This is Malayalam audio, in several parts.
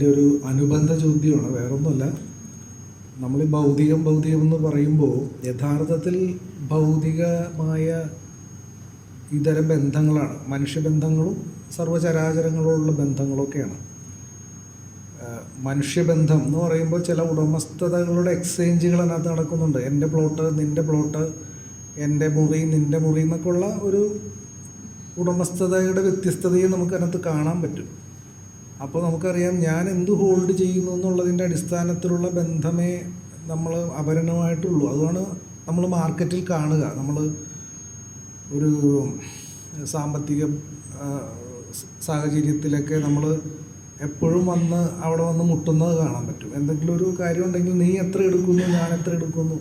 അതിന്റെ ഒരു അനുബന്ധ ചോദ്യമാണ്. വേറൊന്നുമല്ല. നമ്മൾ ഭൗതികം ഭൗതികം എന്ന് പറയുമ്പോൾ യഥാർത്ഥത്തിൽ ഭൗതികമായ ഇതരം ബന്ധങ്ങളാണ്. മനുഷ്യബന്ധങ്ങളും സർവചരാചരങ്ങളുള്ള ബന്ധങ്ങളൊക്കെയാണ്. മനുഷ്യബന്ധം എന്ന് പറയുമ്പോൾ ചില ഉടമസ്ഥതകളുടെ എക്സ്ചേഞ്ചുകൾ അതിനകത്ത് നടക്കുന്നുണ്ട്. എന്റെ പ്ലോട്ട് നിന്റെ പ്ലോട്ട് എന്റെ മുറി നിന്റെ മുറി എന്നൊക്കെയുള്ള ഒരു ഉടമസ്ഥതയുടെ വ്യത്യസ്തതയും നമുക്ക് അതിനകത്ത് കാണാൻ പറ്റും. അപ്പോൾ നമുക്കറിയാം ഞാൻ എന്ത് ഹോൾഡ് ചെയ്യുന്നു എന്നുള്ളതിന്റെ അടിസ്ഥാനത്തിലുള്ള ബന്ധമേ നമ്മൾ അപരനമായിട്ടുള്ളൂ. അതുമാണ് നമ്മൾ മാർക്കറ്റിൽ കാണുക. നമ്മൾ ഒരു സാമ്പത്തിക സാഹചര്യത്തിലൊക്കെ നമ്മൾ എപ്പോഴും വന്ന് അവിടെ വന്ന് മുട്ടുന്നത് കാണാൻ പറ്റും. എന്തെങ്കിലും ഒരു കാര്യം ഉണ്ടെങ്കിൽ നീ എത്ര എടുക്കുന്നു ഞാൻ എത്ര എടുക്കുന്നു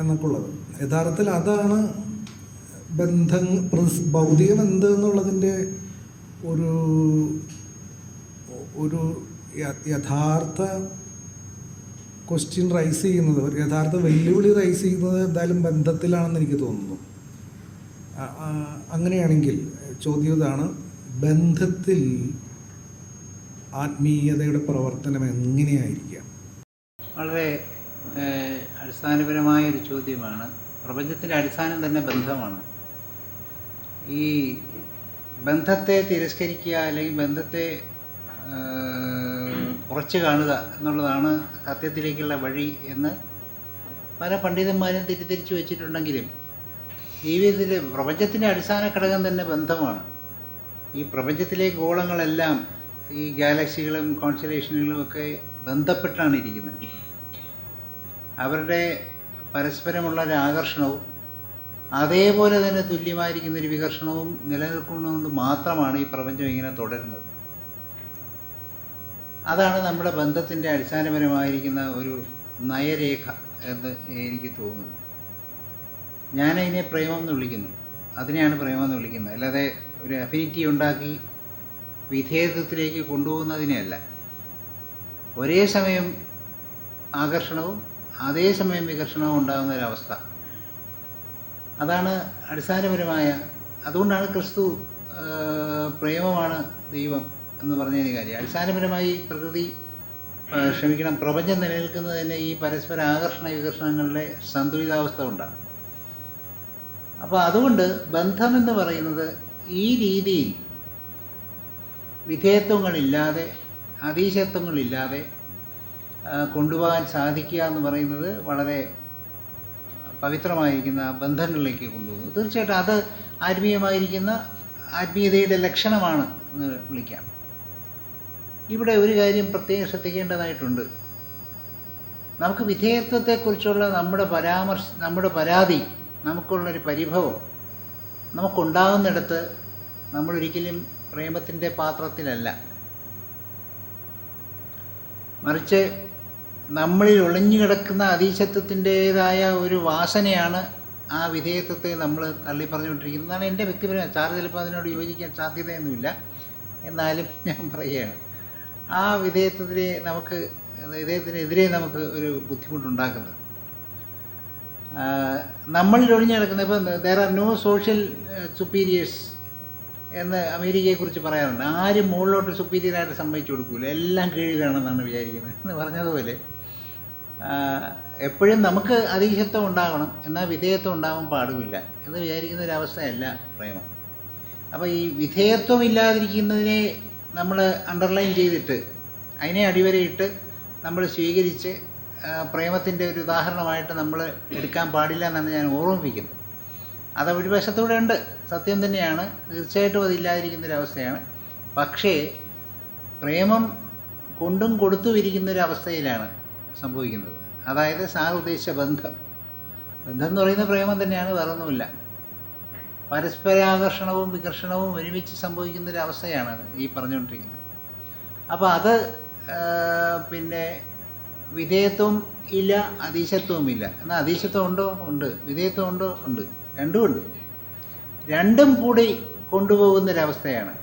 എന്നൊക്കെ ഉള്ളത് യഥാർത്ഥത്തിൽ അതാണ് ബന്ധം ഭൗതിക ബന്ധം എന്നുള്ളതിന്റെ ഒരു ഒരു യഥാർത്ഥ ക്വസ്റ്റ്യൻ റൈസ് ചെയ്യുന്നത് ഒരു യഥാർത്ഥ വെല്ലുവിളി റൈസ് ചെയ്യുന്നത് എന്തായാലും ബന്ധത്തിലാണെന്ന് എനിക്ക് തോന്നുന്നു. അങ്ങനെയാണെങ്കിൽ ചോദ്യം ഇതാണ് ബന്ധത്തിൽ ആത്മീയതയുടെ പ്രവർത്തനം എങ്ങനെയായിരിക്കാം? വളരെ അടിസ്ഥാനപരമായ ഒരു ചോദ്യമാണ്. പ്രപഞ്ചത്തിന്റെ അടിസ്ഥാനം തന്നെ ബന്ധമാണ്. ഈ ബന്ധത്തെ തിരസ്കരിക്കുക അല്ലെങ്കിൽ ബന്ധത്തെ കുറച്ച് കാണുക എന്നുള്ളതാണ് സത്യത്തിലേക്കുള്ള വഴി എന്ന് പല പണ്ഡിതന്മാരും തിരിത്തിരിച്ചു വെച്ചിട്ടുണ്ടെങ്കിലും ജീവിതത്തിൽ പ്രപഞ്ചത്തിന്റെ അടിസ്ഥാന ഘടകം തന്നെ ബന്ധമാണ്. ഈ പ്രപഞ്ചത്തിലെ ഗോളങ്ങളെല്ലാം ഈ ഗാലക്സികളും കോൺസ്റ്റലേഷനുകളും ഒക്കെ ബന്ധപ്പെട്ടാണ് ഇരിക്കുന്നത്. അവരുടെ പരസ്പരമുള്ള ഒരു ആകർഷണവും അതേപോലെ തന്നെ തുല്യമായിരിക്കുന്ന ഒരു വികർഷണവും നിലനിൽക്കുന്നതുകൊണ്ട് മാത്രമാണ് ഈ പ്രപഞ്ചം ഇങ്ങനെ തുടരുന്നത്. അതാണ് നമ്മുടെ ബന്ധത്തിന്റെ അടിസ്ഥാനപരമായിരിക്കുന്ന ഒരു നയരേഖ എന്ന് എനിക്ക് തോന്നുന്നു. ഞാനതിനെ പ്രേമം എന്ന് വിളിക്കുന്നു. അതിനെയാണ് പ്രേമം എന്ന് വിളിക്കുന്നത്. അല്ലാതെ ഒരു അഫിനിറ്റി ഉണ്ടാക്കി വിധേയത്വത്തിലേക്ക് കൊണ്ടുപോകുന്നതിനെയല്ല. ഒരേ സമയം ആകർഷണവും അതേസമയം വികർഷണവും ഉണ്ടാകുന്ന ഒരവസ്ഥ അതാണ് അടിസ്ഥാനപരമായ അതുകൊണ്ടാണ് ക്രിസ്തു പ്രേമമാണ് ദൈവം എന്ന് പറഞ്ഞതിന് കാര്യം. അടിസ്ഥാനപരമായി പ്രകൃതി ക്ഷമിക്കണം പ്രപഞ്ചം നിലനിൽക്കുന്നത് തന്നെ ഈ പരസ്പര ആകർഷണ വികർഷണങ്ങളുടെ സന്തുലിതാവസ്ഥ കൊണ്ടാണ്. അപ്പോൾ അതുകൊണ്ട് ബന്ധമെന്ന് പറയുന്നത് ഈ രീതിയിൽ വിധേയത്വങ്ങളില്ലാതെ അതീശത്വങ്ങളില്ലാതെ കൊണ്ടുപോകാൻ സാധിക്കുക എന്ന് പറയുന്നത് വളരെ പവിത്രമായിരിക്കുന്ന ബന്ധങ്ങളിലേക്ക് കൊണ്ടുപോകുന്നു. തീർച്ചയായിട്ടും അത് ആത്മീയമായിരിക്കുന്ന ആത്മീയതയുടെ ലക്ഷണമാണ് എന്ന് വിളിക്കാം. ഇവിടെ ഒരു കാര്യം പ്രത്യേകം ശ്രദ്ധിക്കേണ്ടതായിട്ടുണ്ട്. നമുക്ക് വിധേയത്വത്തെക്കുറിച്ചുള്ള നമ്മുടെ പരാമർശ നമ്മുടെ പരാതി നമുക്കുള്ളൊരു പരിഭവം നമുക്കുണ്ടാകുന്നിടത്ത് നമ്മളൊരിക്കലും പ്രേമത്തിന്റെ പാത്രത്തിലല്ല. മറിച്ച് നമ്മളിൽ ഒളിഞ്ഞു കിടക്കുന്ന അതീശത്വത്തിന്റേതായ ഒരു വാസനയാണ് ആ വിധേയത്വത്തെ നമ്മൾ തള്ളി പറഞ്ഞുകൊണ്ടിരിക്കുന്നതാണ് എന്റെ വ്യക്തിപരമായ ചാർജ് ചിലപ്പോൾ അതിനോട് യോജിക്കാൻ സാധ്യതയൊന്നുമില്ല. എന്നാലും ഞാൻ പറയുകയാണ്. ആ വിധേയത്വത്തിനെ നമുക്ക് വിധേയത്തിനെതിരെ നമുക്ക് ഒരു ബുദ്ധിമുട്ടുണ്ടാക്കുന്നത്. നമ്മളിൽ ഒഴിഞ്ഞു കിടക്കുന്ന ഇപ്പം there are no social superiors എന്ന് അമേരിക്കയെക്കുറിച്ച് പറയാറുണ്ട്. ആരും മുകളിലോട്ട് സുപ്പീരിയറായിട്ട് സമ്മതിച്ചു കൊടുക്കില്ല എല്ലാം കീഴിലാണെന്നാണ് വിചാരിക്കുന്നത്. എന്ന് പറഞ്ഞതുപോലെ എപ്പോഴും നമുക്ക് അതീശത്വം ഉണ്ടാകണം എന്നാൽ വിധേയത്വം ഉണ്ടാകാൻ പാടുമില്ല എന്ന് വിചാരിക്കുന്ന ഒരു അവസ്ഥയല്ല പ്രേമം. അപ്പോൾ ഈ വിധേയത്വം ഇല്ലാതിരിക്കുന്നതിനെ നമ്മൾ അണ്ടർലൈൻ ചെയ്തിട്ട് അതിനെ അടിവരയിട്ട് നമ്മൾ സ്വീകരിച്ച് പ്രേമത്തിന്റെ ഒരു ഉദാഹരണമായിട്ട് നമ്മൾ എടുക്കാൻ പാടില്ല എന്നാണ് ഞാൻ ഓർമ്മിപ്പിക്കുന്നത്. അത് ഒരു വശത്തൂടെ ഉണ്ട്. സത്യം തന്നെയാണ്. തീർച്ചയായിട്ടും അതില്ലാതിരിക്കുന്ന ഒരു അവസ്ഥയാണ്. പക്ഷേ പ്രേമം കൊണ്ടും കൊടുത്തും ഇരിക്കുന്ന ഒരു അവസ്ഥയിലാണ് സംഭവിക്കുന്നത്. അതായത് സാർ ഉദ്ദേശിച്ച ബന്ധം. ബന്ധം എന്ന് പറയുന്ന പ്രേമം തന്നെയാണ് വേറൊന്നുമില്ല. പരസ്പരാകർഷണവും വികർഷണവും ഒരുമിച്ച് സംഭവിക്കുന്ന ഒരു അവസ്ഥയാണ് ഈ പറഞ്ഞുകൊണ്ടിരിക്കുന്നത്. അപ്പോൾ അത് പിന്നെ വിധേയത്വം ഇല്ല അതീശത്വവും ഇല്ല. എന്നാൽ അതീശത്വം ഉണ്ടോ? ഉണ്ട്. വിധേയത്വം ഉണ്ടോ? ഉണ്ട്. രണ്ടും ഉണ്ട്. രണ്ടും കൂടി കൊണ്ടുപോകുന്നൊരവസ്ഥയാണ്.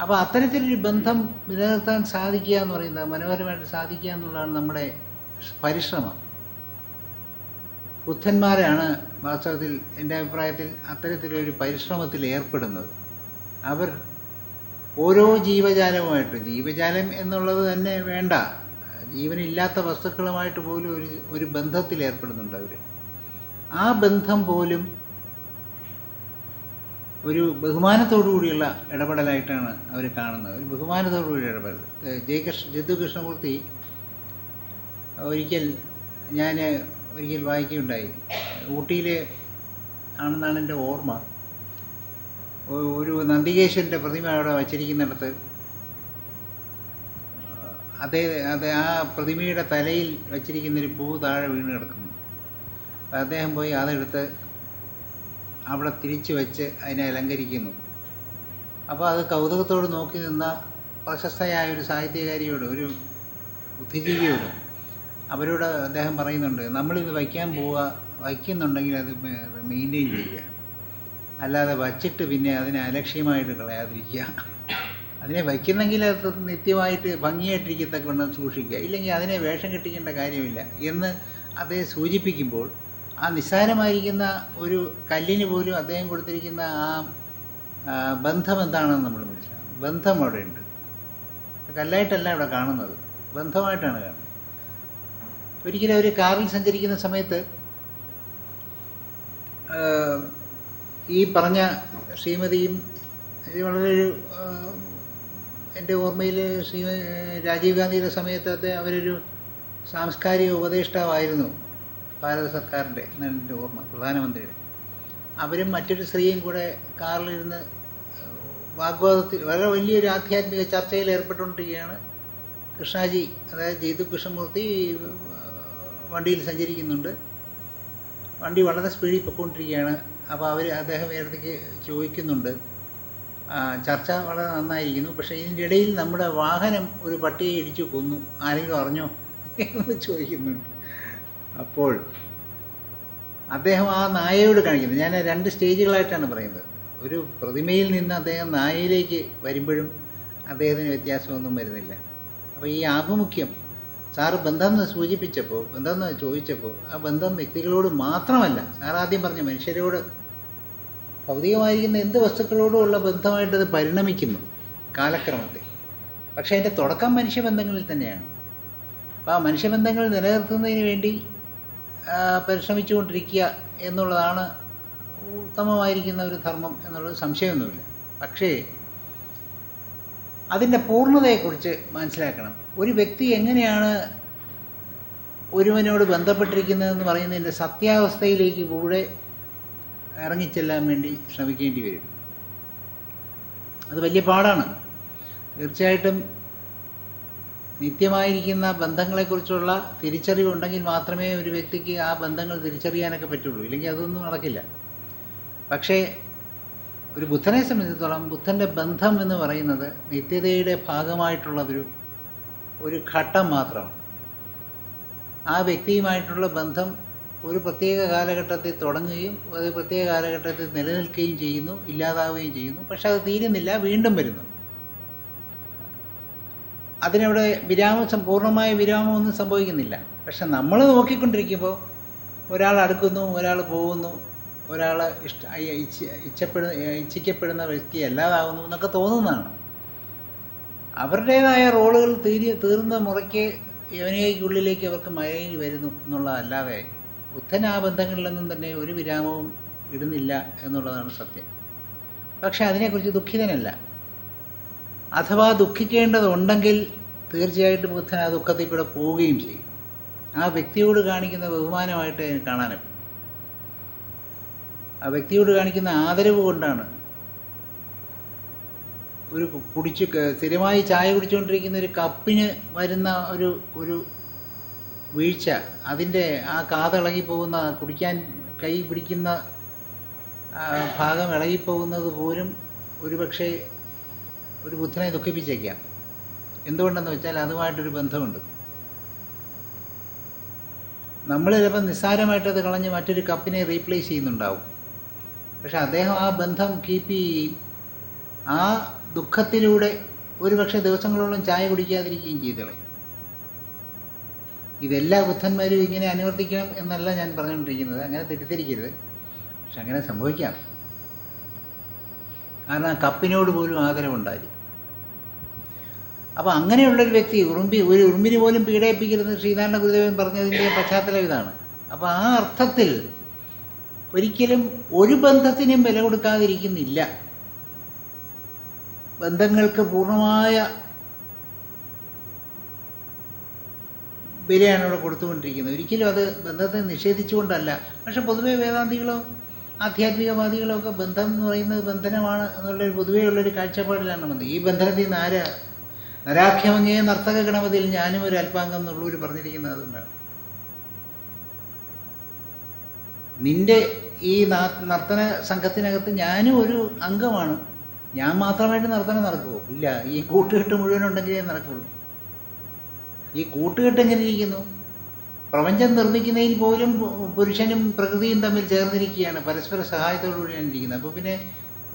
അപ്പോൾ അത്തരത്തിലൊരു ബന്ധം നിലനിർത്താൻ സാധിക്കുക എന്ന് പറയുന്നത് മനോഹരമായിട്ട് സാധിക്കുക എന്നുള്ളതാണ് നമ്മുടെ പരിശ്രമം. ബുദ്ധന്മാരാണ് വാസ്തവത്തിൽ എന്റെ അഭിപ്രായത്തിൽ അത്തരത്തിലൊരു പരിശ്രമത്തിൽ ഏർപ്പെടുന്നത്. അവർ ഓരോ ജീവജാലവുമായിട്ട് ജീവജാലം എന്നുള്ളത് തന്നെ വേണ്ട ജീവനില്ലാത്ത വസ്തുക്കളുമായിട്ട് പോലും ഒരു ഒരു ബന്ധത്തിൽ ഏർപ്പെടുന്നുണ്ട് അവർ. ആ ബന്ധം പോലും ഒരു ബഹുമാനത്തോടു കൂടിയുള്ള ഇടപെടലായിട്ടാണ് അവർ കാണുന്നത്. ഒരു ബഹുമാനത്തോടു കൂടി ഇടപെടൽ. ജയകൃഷ്ണ ജിദ്ദു കൃഷ്ണമൂർത്തി ഒരിക്കൽ ഞാൻ ഒരിക്കൽ വായിക്കുകയുണ്ടായി. ഊട്ടിയിൽ ആണെന്നാണ് എന്റെ ഓർമ്മ. ഒരു നന്ദികേശ്വരന്റെ പ്രതിമ അവിടെ വച്ചിരിക്കുന്നിടത്ത് അതേ അത് ആ പ്രതിമയുടെ തലയിൽ വച്ചിരിക്കുന്നൊരു പൂ താഴെ വീണ് കിടക്കുന്നു. അദ്ദേഹം പോയി അതെടുത്ത് അവിടെ തിരിച്ചു വെച്ച് അതിനെ അലങ്കരിക്കുന്നു. അപ്പോൾ അത് കൗതുകത്തോട് നോക്കി നിന്ന പ്രശസ്തയായ ഒരു സാഹിത്യകാരിയോട് ഒരു ബുദ്ധിജീവിയോട് അവരോട് അദ്ദേഹം പറയുന്നുണ്ട് നമ്മളിത് വയ്ക്കാൻ പോവുക വയ്ക്കുന്നുണ്ടെങ്കിൽ അത് മെയിന്റെയിൻ ചെയ്യുക. അല്ലാതെ വച്ചിട്ട് പിന്നെ അതിനെ അലക്ഷ്യമായിട്ട് കളയാതിരിക്കുക. അതിനെ വയ്ക്കുന്നെങ്കിൽ അത് നിത്യമായിട്ട് ഭംഗിയായിട്ടിരിക്കത്തക്കവണ്ണം സൂക്ഷിക്കുക. ഇല്ലെങ്കിൽ അതിനെ വേഷം കെട്ടിക്കേണ്ട കാര്യമില്ല. എന്ന് അദ്ദേഹം സൂചിപ്പിക്കുമ്പോൾ ആ നിസ്സാരമായിരിക്കുന്ന ഒരു കല്ലിന് പോലും അദ്ദേഹം കൊടുത്തിരിക്കുന്ന ആ ബന്ധം എന്താണെന്ന് നമ്മൾ മനസ്സിലാക്കും ബന്ധം അവിടെ ഉണ്ട്. കല്ലായിട്ടല്ല ഇവിടെ കാണുന്നത്. ബന്ധമായിട്ടാണ് കാണുന്നത്. ഒരിക്കലും അവർ കാറിൽ സഞ്ചരിക്കുന്ന സമയത്ത് ഈ പറഞ്ഞ ശ്രീമതിയും വളരെ ഒരു എന്റെ ഓർമ്മയിൽ ശ്രീ രാജീവ് ഗാന്ധിയുടെ സമയത്ത് അദ്ദേഹം അവരൊരു സാംസ്കാരിക ഉപദേഷ്ടാവായിരുന്നു ഭാരത സർക്കാരിന്റെ എന്നാണ് എന്റെ ഓർമ്മ പ്രധാനമന്ത്രിയുടെ. അവരും മറ്റൊരു സ്ത്രീയും കൂടെ കാറിലിരുന്ന് വാഗ്വാദത്തിൽ വളരെ വലിയൊരു ആധ്യാത്മിക ചർച്ചയിൽ ഏർപ്പെട്ടുകൊണ്ടിരിക്കുകയാണ് കൃഷ്ണാജി അതായത് ജയ്തു കൃഷ്ണമൂർത്തി വണ്ടിയിൽ സഞ്ചരിക്കുന്നുണ്ട്. വണ്ടി വളരെ സ്പീഡിൽ പൊയ്ക്കൊണ്ടിരിക്കുകയാണ്. അപ്പോൾ അവർ അദ്ദേഹം ഇടത്തേക്ക് ചോദിക്കുന്നുണ്ട്. ചർച്ച വളരെ നന്നായിരിക്കുന്നു. പക്ഷേ ഇതിന്റെ ഇടയിൽ നമ്മുടെ വാഹനം ഒരു പട്ടിയെ ഇടിച്ചു കൊന്നു. ആരെങ്കിലും അറിഞ്ഞോ? എന്ന് ചോദിക്കുന്നുണ്ട്. അപ്പോൾ അദ്ദേഹം ആ നായയോട് കാണിക്കുന്നത് ഞാൻ രണ്ട് സ്റ്റേജുകളായിട്ടാണ് പറയുന്നത്. ഒരു പ്രതിമയിൽ നിന്ന് അദ്ദേഹം നായയിലേക്ക് വരുമ്പോഴും അദ്ദേഹത്തിന് വ്യത്യാസമൊന്നും വരുന്നില്ല. അപ്പോൾ ഈ ആഭിമുഖ്യം സാറ് ബന്ധം എന്ന് സൂചിപ്പിച്ചപ്പോൾ ബന്ധം എന്ന് ചോദിച്ചപ്പോൾ ആ ബന്ധം വ്യക്തികളോട് മാത്രമല്ല സാർ ആദ്യം പറഞ്ഞ മനുഷ്യരോട് ഭൗതികമായിരിക്കുന്ന എന്ത് വസ്തുക്കളോടും ഉള്ള ബന്ധമായിട്ടത് പരിണമിക്കുന്നു കാലക്രമത്തിൽ. പക്ഷേ അതിന്റെ തുടക്കം മനുഷ്യബന്ധങ്ങളിൽ തന്നെയാണ്. അപ്പോൾ ആ മനുഷ്യബന്ധങ്ങൾ നിലനിർത്തുന്നതിന് വേണ്ടി പരിശ്രമിച്ചുകൊണ്ടിരിക്കുക എന്നുള്ളതാണ് ഉത്തമമായിരിക്കുന്ന ഒരു ധർമ്മം എന്നുള്ളത് സംശയമൊന്നുമില്ല. പക്ഷേ അതിന്റെ പൂർണതയെക്കുറിച്ച് മനസ്സിലാക്കണം. ഒരു വ്യക്തി എങ്ങനെയാണ് ഒരുവനോട് ബന്ധപ്പെട്ടിരിക്കുന്നതെന്ന് പറയുന്നതിന്റെ സത്യാവസ്ഥയിലേക്ക് കൂടെ ഇറങ്ങിച്ചെല്ലാൻ വേണ്ടി ശ്രമിക്കേണ്ടി വരും. അത് വലിയ പാടാണ്. തീർച്ചയായിട്ടും നിത്യമായിരിക്കുന്ന ബന്ധങ്ങളെക്കുറിച്ചുള്ള തിരിച്ചറിവ് ഉണ്ടെങ്കിൽ മാത്രമേ ഒരു വ്യക്തിക്ക് ആ ബന്ധങ്ങൾ തിരിച്ചറിയാനൊക്കെ പറ്റുള്ളൂ. ഇല്ലെങ്കിൽ അതൊന്നും നടക്കില്ല. പക്ഷേ ഒരു ബുദ്ധനെ സംബന്ധിച്ചിടത്തോളം ബുദ്ധന്റെ ബന്ധം എന്ന് പറയുന്നത് നിത്യതയുടെ ഭാഗമായിട്ടുള്ളതൊരു ഒരു ഘട്ടം മാത്രമാണ്. ആ വ്യക്തിയുമായിട്ടുള്ള ബന്ധം ഒരു പ്രത്യേക കാലഘട്ടത്തിൽ തുടങ്ങുകയും ഒരു പ്രത്യേക കാലഘട്ടത്തിൽ നിലനിൽക്കുകയും ചെയ്യുന്നു ഇല്ലാതാവുകയും ചെയ്യുന്നു. പക്ഷെ അത് തീരുന്നില്ല വീണ്ടും വരുന്നു. അതിനവിടെ വിരാമം പൂർണമായ വിരാമമൊന്നും സംഭവിക്കുന്നില്ല. പക്ഷെ നമ്മൾ നോക്കിക്കൊണ്ടിരിക്കുമ്പോൾ ഒരാൾ അടുക്കുന്നു ഒരാൾ പോകുന്നു ഒരാൾ ഇഷ്ട ഇച്ഛപ്പെടുന്ന ഇച്ഛിക്കപ്പെടുന്ന വ്യക്തി അല്ലാതാകുന്നു എന്നൊക്കെ തോന്നുന്നതാണ്. അവരുടേതായ റോളുകൾ തീരി തീർന്ന മുറയ്ക്ക് യവനികയ്ക്കുള്ളിലേക്ക് അവർക്ക് മയങ്ങി വരുന്നു എന്നുള്ളതല്ലാതെ ബുദ്ധൻ ആ തന്നെ ഒരു വിരാമവും ഇടുന്നില്ല എന്നുള്ളതാണ് സത്യം. പക്ഷെ അതിനെക്കുറിച്ച് ദുഃഖിതനല്ല. അഥവാ ദുഃഖിക്കേണ്ടതുണ്ടെങ്കിൽ തീർച്ചയായിട്ടും ബുദ്ധൻ ആ ദുഃഖത്തിൽ കൂടെ പോവുകയും ചെയ്യും. ആ വ്യക്തിയോട് കാണിക്കുന്ന ബഹുമാനമായിട്ട് കാണാനൊക്കെ. ആ വ്യക്തിയോട് കാണിക്കുന്ന ആദരവ് കൊണ്ടാണ്. ഒരു കുടിച്ച് സ്ഥിരമായി ചായ കുടിച്ചുകൊണ്ടിരിക്കുന്ന ഒരു കപ്പിന് വരുന്ന ഒരു ഒരു വീഴ്ച അതിന്റെ ആ കാതിളകി പോകുന്ന കുടിക്കാൻ കൈ പിടിക്കുന്ന ഭാഗം ഇളകിപ്പോകുന്നത് പോലും ഒരുപക്ഷെ ഒരു ബുദ്ധനെ ദുഃഖിപ്പിച്ചേക്കാം. എന്തുകൊണ്ടെന്ന് വെച്ചാൽ അതുമായിട്ടൊരു ബന്ധമുണ്ട്. നമ്മൾ ചിലപ്പോൾ നിസ്സാരമായിട്ടത് കളഞ്ഞ് മറ്റൊരു കപ്പിനെ റീപ്ലേസ് ചെയ്യുന്നുണ്ടാവും. പക്ഷെ അദ്ദേഹം ആ ബന്ധം കീപ്പ് ചെയ്യുകയും ആ ദുഃഖത്തിലൂടെ ഒരുപക്ഷെ ദിവസങ്ങളോളം ചായ കുടിക്കാതിരിക്കുകയും ചെയ്തു ഇതെല്ലാ ബുദ്ധന്മാരും ഇങ്ങനെ അനുവർത്തിക്കണം എന്നല്ല ഞാൻ പറഞ്ഞുകൊണ്ടിരിക്കുന്നത്. അങ്ങനെ തെറ്റിദ്ധരിക്കരുത്. പക്ഷെ അങ്ങനെ സംഭവിക്കാം. കാരണം കപ്പിനോട് പോലും ആദരവുണ്ടായി. അപ്പോൾ അങ്ങനെയുള്ളൊരു വ്യക്തി ഉറുമ്പി ഒരു ഉറുമ്പിന് പോലും പീഡയിപ്പിക്കരുത് ശ്രീനാരായണ ഗുരുദേവൻ പറഞ്ഞതിന്റെ പശ്ചാത്തലം ഇതാണ്. അപ്പോൾ ആ അർത്ഥത്തിൽ ഒരിക്കലും ഒരു ബന്ധത്തിനും വില കൊടുക്കാതിരിക്കുന്നില്ല. ബന്ധങ്ങൾക്ക് പൂർണമായ വിലയാണ് ഇവിടെ കൊടുത്തുകൊണ്ടിരിക്കുന്നത്. ഒരിക്കലും അത് ബന്ധത്തെ നിഷേധിച്ചുകൊണ്ടല്ല. പക്ഷെ പൊതുവേ വേദാന്തികളോ ആധ്യാത്മികവാദികളോ ഒക്കെ ബന്ധം എന്ന് പറയുന്നത് ബന്ധനമാണ് എന്നുള്ളൊരു പൊതുവേ ഉള്ളൊരു കാഴ്ചപ്പാടിലാണ് വന്നത്. ഈ ബന്ധനത്തിൽ നിന്ന് ആരാ നരാഖ്യമങ്ങേ നർത്തക ഗണപതിയിൽ ഞാനും ഒരു അല്പാംഗം എന്നുള്ളവർ പറഞ്ഞിരിക്കുന്നത് അതുകൊണ്ടാണ്. നിന്റെ ഈ നർത്തന സംഘത്തിനകത്ത് ഞാനും ഒരു അംഗമാണ്. ഞാൻ മാത്രമായിട്ട് നർത്തനം നടക്കുമോ ഇല്ല. ഈ കൂട്ടുകെട്ട് മുഴുവൻ ഉണ്ടെങ്കിലേ നടക്കുള്ളൂ. ഈ കൂട്ടുകെട്ട് എങ്ങനെ ഇരിക്കുന്നു? പ്രപഞ്ചം നിർമ്മിക്കുന്നതിൽ പോലും പുരുഷനും പ്രകൃതിയും തമ്മിൽ ചേർന്നിരിക്കുകയാണ്. പരസ്പര സഹായത്തോടുകൂടിയാണ് ഇരിക്കുന്നത്. അപ്പോൾ പിന്നെ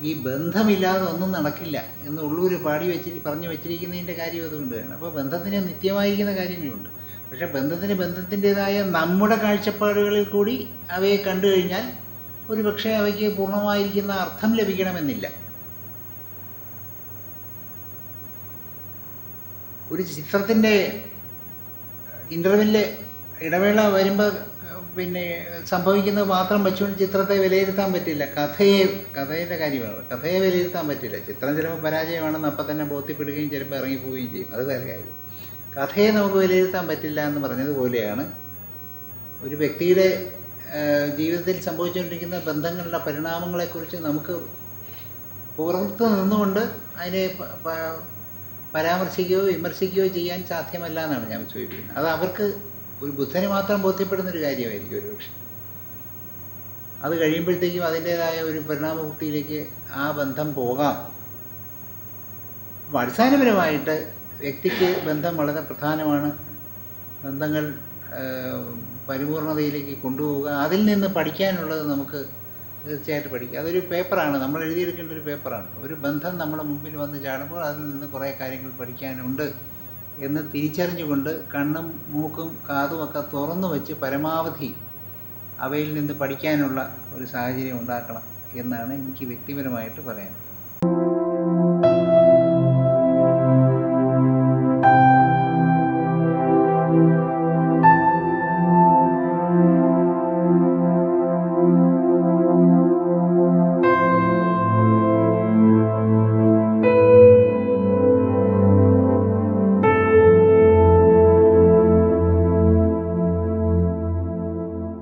ഈ ബന്ധമില്ലാതെ ഒന്നും നടക്കില്ല എന്ന് ഉള്ളൂർ പാടി വെച്ച് പറഞ്ഞു വെച്ചിരിക്കുന്നതിന്റെ കാര്യം അതുകൊണ്ടാണ് അപ്പോൾ ബന്ധത്തിന് നിത്യമായിരിക്കുന്ന കാര്യങ്ങളുണ്ട്. പക്ഷേ ബന്ധത്തിന് ബന്ധത്തിന്റെതായ നമ്മുടെ കാഴ്ചപ്പാടുകളിൽ കൂടി അവയെ കണ്ടു കഴിഞ്ഞാൽ ഒരു പക്ഷേ അവയ്ക്ക് പൂർണമായിരിക്കുന്ന അർത്ഥം ലഭിക്കണമെന്നില്ല. ഒരു ചിത്രത്തിന്റെ ഇന്റർവെല്ല് ഇടവേള വരുമ്പോൾ പിന്നെ സംഭവിക്കുന്നത് മാത്രം വെച്ചുകൊണ്ട് ചിത്രത്തെ വിലയിരുത്താൻ പറ്റില്ല. കഥയെ കഥയുടെ കാര്യമാണ്. കഥയെ വിലയിരുത്താൻ പറ്റില്ല. ചിത്രം ചിലപ്പോൾ പരാജയമാണെന്ന് അപ്പം തന്നെ ബോധ്യപ്പെടുകയും ചിലപ്പോൾ ഇറങ്ങിപ്പോവുകയും ചെയ്യും. അത് വേറെ കാര്യം. കഥയെ നമുക്ക് വിലയിരുത്താൻ പറ്റില്ല എന്ന് പറഞ്ഞതുപോലെയാണ് ഒരു വ്യക്തിയുടെ ജീവിതത്തിൽ സംഭവിച്ചുകൊണ്ടിരിക്കുന്ന ബന്ധങ്ങളുടെ പരിണാമങ്ങളെക്കുറിച്ച് നമുക്ക് പുറത്ത് നിന്നുകൊണ്ട് അതിനെ പരാമർശിക്കുകയോ വിമർശിക്കുകയോ ചെയ്യാൻ സാധ്യമല്ല എന്നാണ് ഞാൻ സൂചിപ്പിക്കുന്നത് അത് അവർക്ക് ഒരു ബുദ്ധന് മാത്രം ബോധ്യപ്പെടുന്ന ഒരു കാര്യമായിരിക്കും ഒരു പക്ഷെ അത് കഴിയുമ്പോഴത്തേക്കും അതിന്റേതായ ഒരു പരിണാമഭുക്തിയിലേക്ക് ആ ബന്ധം പോകാം. അടിസ്ഥാനപരമായിട്ട് വ്യക്തിക്ക് ബന്ധം വളരെ പ്രധാനമാണ്. ബന്ധങ്ങൾ പരിപൂർണതയിലേക്ക് കൊണ്ടുപോവുക. അതിൽ നിന്ന് പഠിക്കാനുള്ളത് നമുക്ക് തീർച്ചയായിട്ടും പഠിക്കുക അതൊരു പേപ്പറാണ്. നമ്മൾ എഴുതിയെടുക്കേണ്ട ഒരു പേപ്പറാണ്. ഒരു ബന്ധം നമ്മുടെ മുമ്പിൽ വന്ന് ചാടുമ്പോൾ അതിൽ നിന്ന് കുറേ കാര്യങ്ങൾ പഠിക്കാനുണ്ട് എന്ന് തിരിച്ചറിഞ്ഞുകൊണ്ട് കണ്ണും മൂക്കും കാതും ഒക്കെ തുറന്നു വെച്ച് പരമാവധി അവയിൽ നിന്ന് പഠിക്കാനുള്ള ഒരു സാഹചര്യം ഉണ്ടാക്കണം എന്നാണ് എനിക്ക് വ്യക്തിപരമായിട്ട് പറയാൻ